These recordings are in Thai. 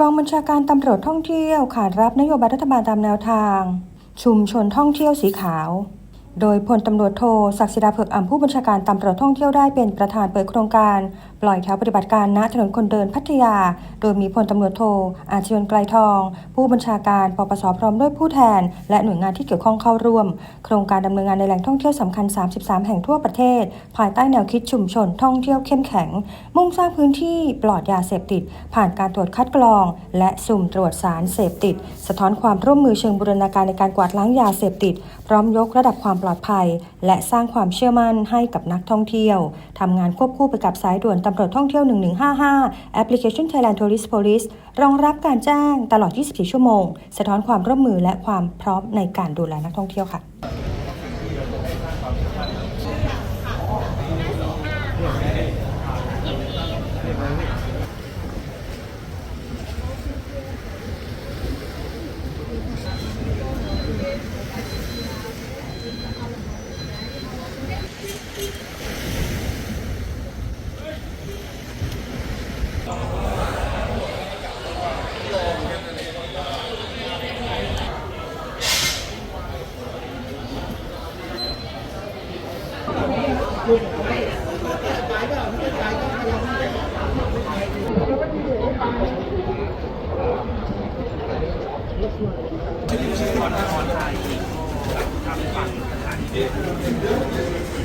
กองบัญชาการตำรวจท่องเที่ยวขานรับนโยบายรัฐบาลตามแนวทาง ชุมชนท่องเที่ยวสีขาว โดยพลตำรวจโทศักดิ์ศิดาเผือกอ่ำผู้บัญชาการตำรวจท่องเที่ยวได้เป็นประธานเปิดโครงการ ล่อยแถวปฏิบัติการณถนนคนเดินพัทยา โดยมีพลตำรวจโท อาชญนไกลทอง ผู้บัญชาการปปสพร้อมด้วยผู้แทน และหน่วยงานที่เกี่ยวข้องเข้าร่วม โครงการดำเนินงานในแหล่งท่องเที่ยวสำคัญ 33 แห่งทั่วประเทศ ภายใต้แนวคิดชุมชนท่องเที่ยวเข้มแข็ง มุ่งสร้างพื้นที่ปลอดยาเสพติด ผ่านการตรวจคัดกรอง และสุ่มตรวจสารเสพติด สะท้อนความร่วมมือเชิงบูรณาการในการกวาดล้างยาเสพติด พร้อมยกระดับความปลอดภัย และสร้างความเชื่อมั่นให้กับนักท่องเที่ยวทำงานควบคู่ไปกับสายด่วนตำรวจท่องเที่ยว 1155 แอปพลิเคชัน Thailand Tourist Police รองรับการแจ้งตลอด 24 ชั่วโมง สะท้อนความร่วมมือและความพร้อมในการดูแลนักท่องเที่ยวค่ะ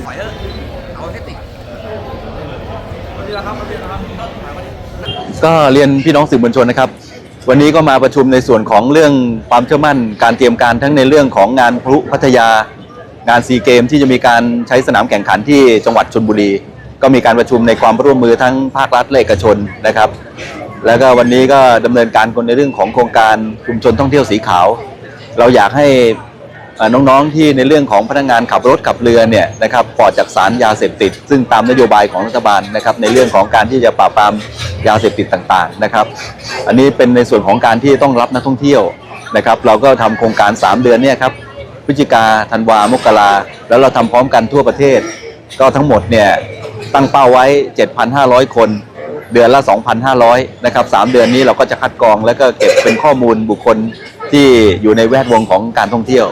ถอยเถอะเอาแค่ติดก็เรียนพี่น้องสื่อมวลชนนะครับ วันนี้ก็มาประชุมในส่วนของเรื่องความเชื่อมั่น การเตรียมการทั้งในเรื่องของงานพลุพัทยา งานซีเกมที่จะมีการใช้สนามแข่งขันที่จังหวัดชนบุรี ก็มีการประชุมในความร่วมมือทั้งภาครัฐและเอกชนนะครับ แล้วก็วันนี้ก็ดำเนินการคนในเรื่องของโครงการชุมชนท่องเที่ยวสีขาว เราอยากให้น้องๆที่ในเรื่องของพนักงานขับรถขับเรือเนี่ยนะครับปลอดจากสารยาเสพติด ซึ่งตามนโยบายของรัฐบาลนะครับในเรื่องของการที่จะปราบปรามยาเสพติดต่างๆนะครับ อันนี้เป็นในส่วนของการที่ต้องรับนักท่องเที่ยวนะครับ เราก็ทำโครงการ 3 เดือนเนี่ยครับ พฤศจิกาธันวามกราแล้วเราทำพร้อมกันทั่วประเทศ ก็ทั้งหมดเนี่ยตั้งเป้าไว้ 7,500 คน เดือนละ 2,500 นะครับ 3 เดือนนี้เราก็จะคัดกรองแล้วก็เก็บเป็นข้อมูลบุคคลที่อยู่ในแวดวงของการท่องเที่ยว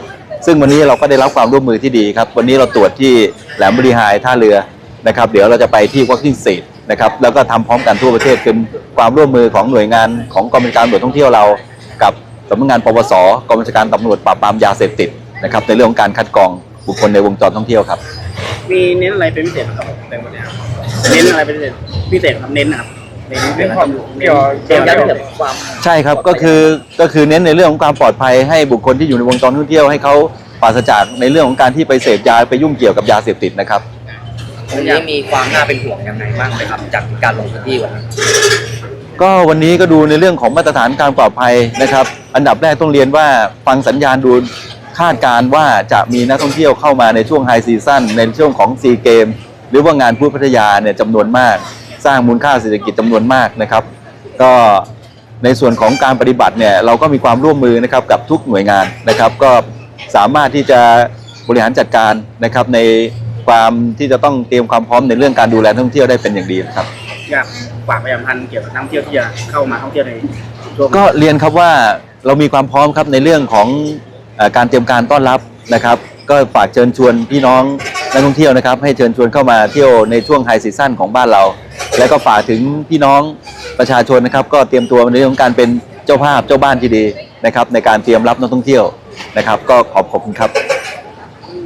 ซึ่งวันนี้เราก็ได้รับความร่วมมือที่ดีครับ วันนี้เราตรวจที่แหลมบริหายท่าเรือนะครับ เดี๋ยวเราจะไปที่วัคซีนซีนะครับแล้วก็ทำพร้อมกันทั่วประเทศเป็นความร่วมมือของหน่วยงานของกองบัญชาการตำรวจท่องเที่ยวเรา กับสำนักงานปปสกองบัญชาการตำรวจปราบปรามยาเสพติด นะครับในเรื่องของการคัดกรองบุคคลในวงจรท่องเที่ยวครับ มีเน้นอะไรเป็นพิเศษไหมครับในวันเนี้ยเน้นอะไรเป็นพิเศษพิเศษครับเน้นนะครับเน้นเน้นความเกี่ยวเกี่ยวกับความใช่ครับก็คือก็คือเน้นในเรื่องของความปลอดภัยให้บุคคลที่อยู่ในวงจรท่องเที่ยวให้เขาปราศจากในเรื่องของการที่ไปเสพยาไปยุ่งเกี่ยวกับยาเสพติดนะครับวันนี้มีความน่าเป็นห่วงยังไงบ้างไหมครับจากการลงพื้นที่วันนี้ก็วันนี้ก็ดูในเรื่องของมาตรฐานการปลอดภัยนะครับ อันดับแรกต้องเรียนว่าฟังสัญญาณดู คาดการณ์ว่าจะมีนักท่องเที่ยวเข้ามาในช่วงไฮซีซั่นในช่วงของซีเกมหรือว่างานพูดพัทยาเนี่ยจำนวนมาก สร้างมูลค่าเศรษฐกิจจำนวนมากนะครับ ก็ในส่วนของการปฏิบัติเนี่ยเราก็มีความร่วมมือนะครับกับทุกหน่วยงานนะครับ ก็สามารถที่จะบริหารจัดการนะครับในความที่จะต้องเตรียมความพร้อมในเรื่องการดูแลนักท่องเที่ยวได้เป็นอย่างดีนะครับอยากฝากประชาสัมพันธ์เกี่ยวกับนักท่องเที่ยวที่จะเข้ามาท่องเที่ยวในช่วงก็เรียนครับว่าเรามีความพร้อมครับในเรื่องของเออ การเตรียมการต้อนรับนะครับ ก็ฝากเชิญชวนพี่น้องนักท่องเที่ยวนะครับ ให้เชิญชวนเข้ามาเที่ยวในช่วงไฮซีซั่นของบ้านเรา และก็ฝากถึงพี่น้องประชาชนนะครับ ก็เตรียมตัวในเรื่องของการเป็นเจ้าภาพเจ้าบ้านที่ดีนะครับ ในการเตรียมรับนักท่องเที่ยวนะครับ ก็ขอบขอบคุณครับ